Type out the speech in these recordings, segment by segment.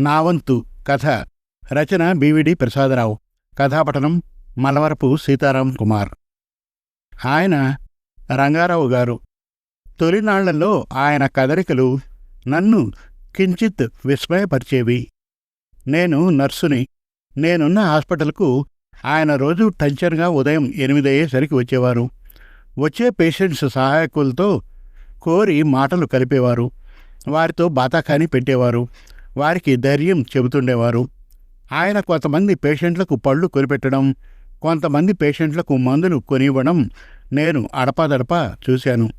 నా వంతు కథ రచన బివిడి ప్రసాదరావు కథాపఠనం మలవరపు సీతారాం కుమార్. ఆయన రంగారావు గారు. తొలినాళ్ళలో ఆయన కదలికలు నన్ను కించిత్ విస్మయపరిచేవి. నేను నర్సుని. నేనున్న హాస్పిటల్కు ఆయన రోజు టంచర్గా ఉదయం ఎనిమిదయ్యేసరికి వచ్చేవారు. వచ్చే పేషెంట్స్ సహాయకులతో కోరి మాటలు కలిపేవారు. వారితో బాతాఖాని పెట్టేవారు. వారికి ధైర్యం చెబుతుండేవారు. ఆయన కొంతమంది పేషెంట్లకు పళ్ళు కొనిపెట్టడం కొంతమంది పేషెంట్లకు మందులు కొనివ్వడం నేను అడపాదడపా చూశాను.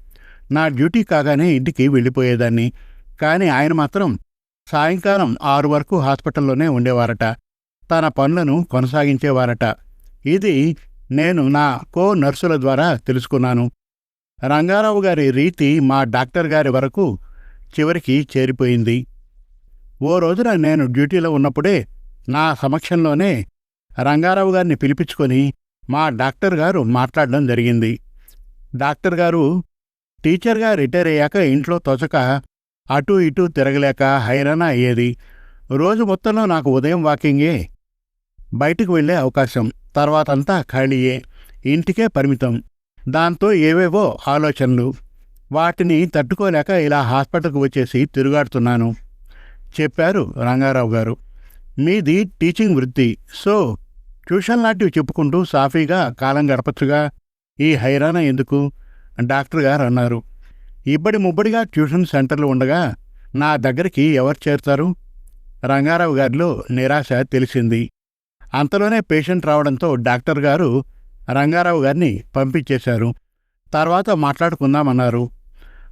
నా డ్యూటీ కాగానే ఇంటికి వెళ్ళిపోయేదాన్ని. కానీ ఆయన మాత్రం సాయంకాలం ఆరు వరకు హాస్పిటల్లోనే ఉండేవారట. తన పనులను కొనసాగించేవారట. ఇది నేను నా కో నర్సుల ద్వారా తెలుసుకున్నాను. రంగారావు గారి రీతి మా డాక్టర్ గారి వరకు చివరికి చేరిపోయింది. ఓ రోజున నేను డ్యూటీలో ఉన్నప్పుడే నా సమక్షంలోనే రంగారావు గారిని పిలిపించుకొని మా డాక్టర్ గారు మాట్లాడడం జరిగింది. డాక్టర్ గారు టీచర్గా రిటైర్ అయ్యాక ఇంట్లో తోచక అటూ ఇటూ తిరగలేక హైరాణ అయ్యేది. రోజు మొత్తంలో నాకు ఉదయం వాకింగే. బయటకు వెళ్ళే అవకాశం. తర్వాతంతా ఖాళీయే. ఇంటికే పరిమితం. దాంతో ఏవేవో ఆలోచనలు. వాటిని తట్టుకోలేక ఇలా హాస్పిటల్కి వచ్చేసి తిరుగాడుతున్నాను. చెప్పారు రంగారావు గారు. మీది టీచింగ్ వృత్తి. సో ట్యూషన్ లాంటివి చెప్పుకుంటూ సాఫీగా కాలం గడపచ్చుగా ఈ హైరాణ ఎందుకు? డాక్టర్ గారు అన్నారు. ఇబ్బడి ముబ్బడిగా ట్యూషన్ సెంటర్లు ఉండగా నా దగ్గరికి ఎవరు చేరుతారు? రంగారావు గారిలో నిరాశ తెలిసింది. అంతలోనే పేషెంట్ రావడంతో డాక్టర్ గారు రంగారావు గారిని పంపించేశారు. తర్వాత మాట్లాడుకుందామన్నారు.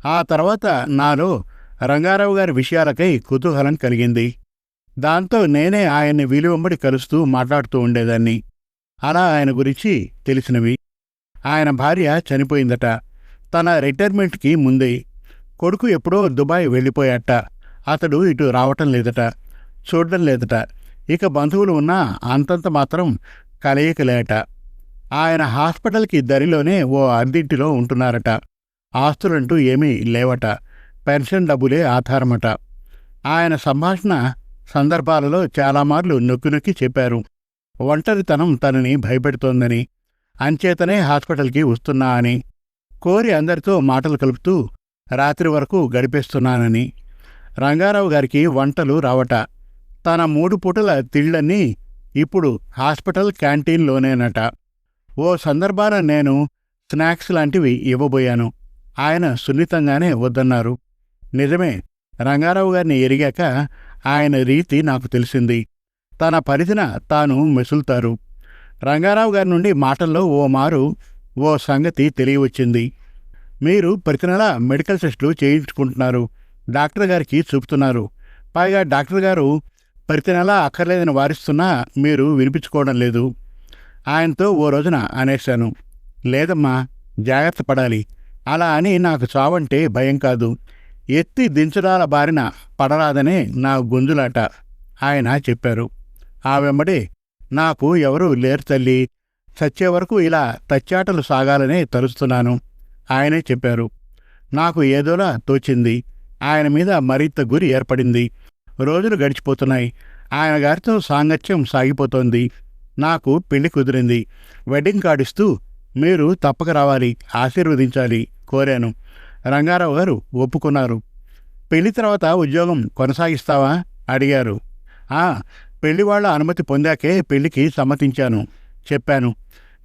ఆ తర్వాత నాలో రంగారావు గారి విషయాలకై కుతూహలం కలిగింది. దాంతో నేనే ఆయన్ని విలువంబడి కలుస్తూ మాట్లాడుతూ ఉండేదాన్ని. అలా ఆయన గురించి తెలిసినవి. ఆయన భార్య చనిపోయిందట. తన రిటైర్మెంట్కి ముందే కొడుకు ఎప్పుడో దుబాయ్ వెళ్ళిపోయాట. అతడు ఇటు రావటం లేదట. చూడడం లేదట. ఇక బంధువులు ఉన్నా అంతంత మాత్రం కలయికలేట. ఆయన హాస్పిటల్కి దరిలోనే ఓ అద్దెంటిలో ఉంటున్నారట. ఆస్తులంటూ ఏమీ లేవట. పెన్షన్ డబ్బులే ఆధారమట. ఆయన సంభాషణ సందర్భాలలో చాలామార్లు నొక్కి నొక్కి చెప్పారు. ఒంటరితనం తనని భయపెడుతోందని అంచేతనే హాస్పిటల్కి వస్తున్నా అని కోరి అందరితో మాటలు కలుపుతూ రాత్రి వరకు గడిపేస్తున్నానని రంగారావు గారికి వంటలు రావట. తన మూడు పూటల తిళ్ళన్నీ ఇప్పుడు హాస్పిటల్ క్యాంటీన్లోనేనట. ఓ సందర్భాన నేను స్నాక్స్ లాంటివి ఇవ్వబోయాను. ఆయన సున్నితంగానే వద్దన్నారు. నిజమే. రంగారావు గారిని ఎరిగాక ఆయన రీతి నాకు తెలిసింది. తన పరిధిన తాను మెసులుతారు. రంగారావు గారి నుండి మాటల్లో ఓ మారు ఓ సంగతి తెలియవచ్చింది. మీరు ప్రతి నెల మెడికల్ టెస్టులు చేయించుకుంటున్నారు. డాక్టర్ గారికి చూపుతున్నారు. పైగా డాక్టర్ గారు ప్రతి నెల అక్కర్లేదని వారిస్తున్నా మీరు వినిపించుకోవడం లేదు. ఆయనతో ఓ రోజున అనేశాను. లేదమ్మా జాగ్రత్త పడాలి. అలా అని నాకు చావంటే భయం కాదు. ఎత్తి దించడాల బారిన పడరాదనే నా గొంజులాట. ఆయన చెప్పారు. ఆ వెంబడే నాకు ఎవరూ లేరు తల్లి. చచ్చే వరకు ఇలా తచ్చాటలు సాగాలనే తలుస్తున్నాను. ఆయనే చెప్పారు. నాకు ఏదోలా తోచింది. ఆయన మీద మరింత గురి ఏర్పడింది. రోజులు గడిచిపోతున్నాయి. ఆయన గారితో సాంగత్యం సాగిపోతోంది. నాకు పెళ్ళి కుదిరింది. వెడ్డింగ్ కార్డు ఇస్తూ మీరు తప్పక రావాలి. ఆశీర్వదించాలి కోరాను. రంగారావు గారు ఒప్పుకున్నారు. పెళ్ళి తర్వాత ఉద్యోగం కొనసాగిస్తావా? అడిగారు. ఆ పెళ్ళి వాళ్ళ అనుమతి పొందాకే పెళ్ళికి సమ్మతించాను చెప్పాను.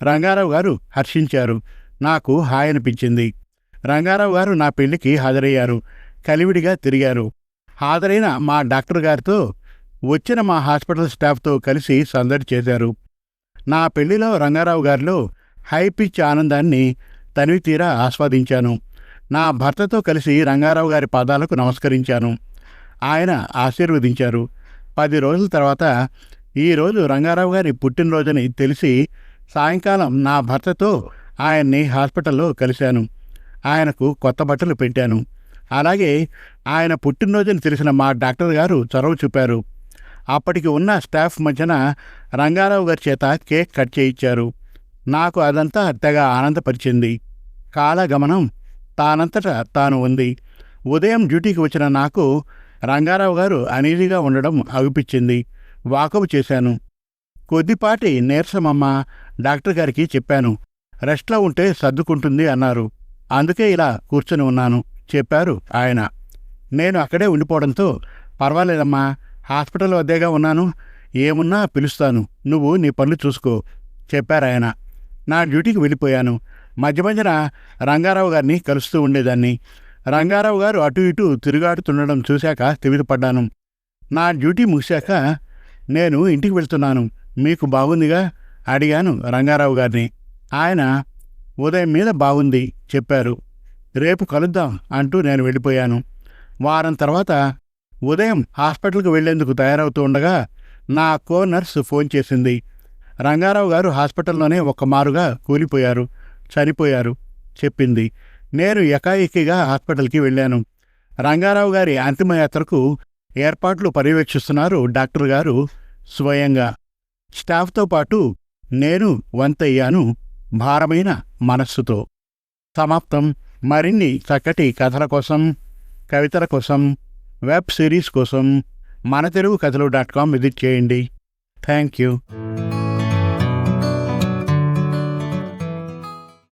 రంగారావు గారు హర్షించారు. నాకు హాయ్ అనిపించింది. రంగారావు గారు నా పెళ్ళికి హాజరయ్యారు. కలివిడిగా తిరిగారు. హాజరైన మా డాక్టర్ గారితో వచ్చిన మా హాస్పిటల్ స్టాఫ్తో కలిసి సందడి చేశారు. నా పెళ్ళిలో రంగారావు గారిలో హై పిచ్ ఆనందాన్ని తనివి తీరా ఆస్వాదించాను. నా భర్తతో కలిసి రంగారావు గారి పాదాలకు నమస్కరించాను. ఆయన ఆశీర్వదించారు. పది రోజుల తర్వాత ఈరోజు రంగారావు గారి పుట్టినరోజుని తెలిసి సాయంకాలం నా భర్తతో ఆయన్ని హాస్పిటల్లో కలిశాను. ఆయనకు కొత్త బట్టలు పెట్టాను. అలాగే ఆయన పుట్టినరోజుని తెలిసిన మా డాక్టర్ గారు చొరవ చూపారు. అప్పటికి ఉన్న స్టాఫ్ మధ్యన రంగారావు గారి చేత కేక్ కట్ చేయించారు. నాకు అదంతా తెగ ఆనందపరిచింది. కాలగమనం తానంతట తాను ఉంది. ఉదయం డ్యూటీకి వచ్చిన నాకు రంగారావు గారు అనీజీగా ఉండడం అగుపించింది వాకపు చేశాను. కొద్దిపాటి నీరసమమ్మ డాక్టర్ గారికి చెప్పాను. రెస్ట్లో ఉంటే సర్దుకుంటుంది అన్నారు. అందుకే ఇలా కూర్చొని ఉన్నాను చెప్పారు ఆయన. నేను అక్కడే ఉండిపోవడంతో పర్వాలేదమ్మా హాస్పిటల్ వద్దేగా ఉన్నాను. ఏమున్నా పిలుస్తాను. నువ్వు నీ పనులు చూసుకో చెప్పారాయన. నా డ్యూటీకి వెళ్ళిపోయాను. మధ్య మధ్యన రంగారావు గారిని కలుస్తూ ఉండేదాన్ని. రంగారావు గారు అటు ఇటు తిరుగాడుతుండడం చూశాక పడ్డాను నా డ్యూటీ ముగిశాక నేను ఇంటికి వెళ్తున్నాను. మీకు బాగుందిగా? అడిగాను రంగారావు గారిని. ఆయన ఉదయం మీద బాగుంది చెప్పారు. రేపు కలుద్దాం అంటూ నేను వెళ్ళిపోయాను. వారం తర్వాత ఉదయం హాస్పిటల్కి వెళ్ళేందుకు తయారవుతూ ఉండగా నా కో నర్స్ ఫోన్ చేసింది. రంగారావు గారు హాస్పిటల్లోనే ఒక్క మారుగా కూలిపోయారు. చనిపోయారు చెప్పింది. నేను ఎకాయికిగా హాస్పిటల్కి వెళ్ళాను. రంగారావు గారి అంతిమయాత్రకు ఏర్పాట్లు పర్యవేక్షిస్తున్నారు డాక్టర్ గారు స్వయంగా. స్టాఫ్తో పాటు నేను వంతయ్యాను భారమైన మనస్సుతో. సమాప్తం. మరిన్ని చక్కటి కథల కోసం కవితల కోసం వెబ్ సిరీస్ కోసం మన Telugu Kathalu dot com visit చేయండి. Thank you